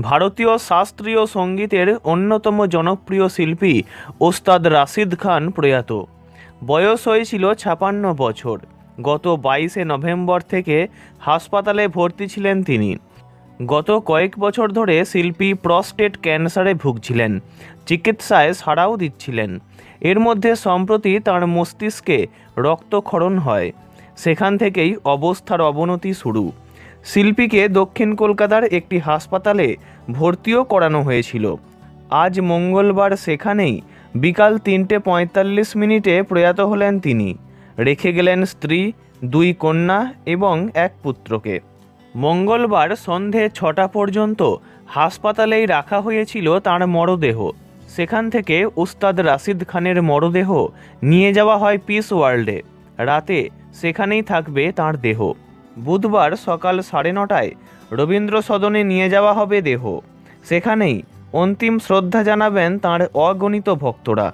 ভারতীয় শাস্ত্রীয় সঙ্গীতের অন্যতম জনপ্রিয় শিল্পী ওস্তাদ রাশিদ খান প্রয়াত। বয়স হয়েছিল ছাপান্ন বছর। গত বাইশে নভেম্বর থেকে হাসপাতালে ভর্তি ছিলেন তিনি। গত কয়েক বছর ধরে শিল্পী প্রস্টেট ক্যান্সারে ভুগছিলেন। চিকিৎসায় সাড়াও দিচ্ছিলেন। এর মধ্যে সম্প্রতি তার মস্তিষ্কে রক্তক্ষরণ হয়। সেখান থেকেই অবস্থার অবনতি শুরু। শিল্পীকে দক্ষিণ কলকাতার একটি হাসপাতালে ভর্তিও করানো হয়েছিল। আজ মঙ্গলবার সেখানেই বিকাল তিনটে পঁয়তাল্লিশ মিনিটে প্রয়াত হলেন তিনি। রেখে গেলেন স্ত্রী, দুই কন্যা এবং এক পুত্রকে। মঙ্গলবার সন্ধে ছটা পর্যন্ত হাসপাতালেই রাখা হয়েছিল তার মরদেহ। সেখান থেকে উস্তাদ রাশিদ খানের মরদেহ নিয়ে যাওয়া হয় পিস ওয়ার্ল্ডে। রাতে সেখানেই থাকবে তার দেহ। বুধবার সকাল সাড়ে নটায় রবীন্দ্র সদনে নিয়ে যাওয়া হবে দেহ। সেখানেই অন্তিম শ্রদ্ধা জানাবেন তার অগণিত ভক্তরা।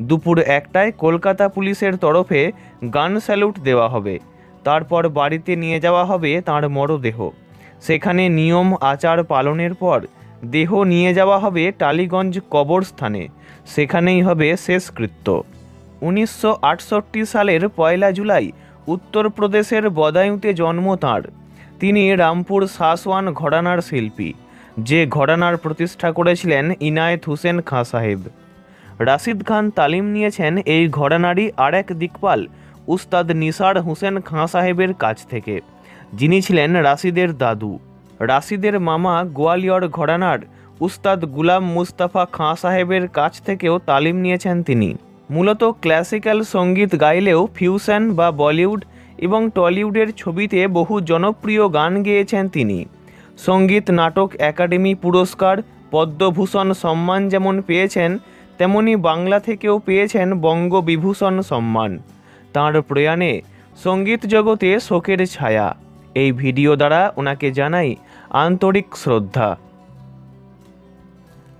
দুপুর একটায় কলকাতা পুলিশের তরফে গান স্যালুট দেওয়া হবে। তারপর বাড়িতে নিয়ে যাওয়া হবে তার মরদেহ। সেখানে নিয়ম আচার পালনের পর দেহ নিয়ে যাওয়া হবে টালিগঞ্জ কবরস্থানে। সেখানেই হবে শেষকৃত্য। উনিশশো আটষট্টি সালের পয়লা জুলাই উত্তরপ্রদেশের বদায়ুতে জন্ম তাঁর। তিনি রামপুর সাসওয়ান ঘরানার শিল্পী। যে ঘরানার প্রতিষ্ঠা করেছিলেন ইনায়েত হোসেন খাঁ সাহেব। রাশিদ খান তালিম নিয়েছেন এই ঘরানারই আরেক দিকপাল, উস্তাদ নিসার হোসেন খাঁ সাহেবের কাছ থেকে। যিনি ছিলেন রাশিদের দাদু। রাশিদের মামা গোয়ালিয়র ঘরানার উস্তাদ গুলাম মুস্তাফা খাঁ সাহেবের কাছ থেকেও তালিম নিয়েছেন তিনি। মূলত ক্লাসিক্যাল সংগীত গাইলেও ফিউশন বা বলিউড এবং টলিউডের ছবিতে বহু জনপ্রিয় গান গেয়েছেন তিনি। সংগীত নাটক একাডেমি পুরস্কার, পদ্মভূষণ সম্মান যেমন পেয়েছেন, তেমনি বাংলা থেকেও পেয়েছেন বঙ্গবিভূষণ সম্মান। তাঁর প্রয়াণে সংগীত জগতে শোকের ছায়া। এই ভিডিও দ্বারা ওনাকে জানাই আন্তরিক শ্রদ্ধা।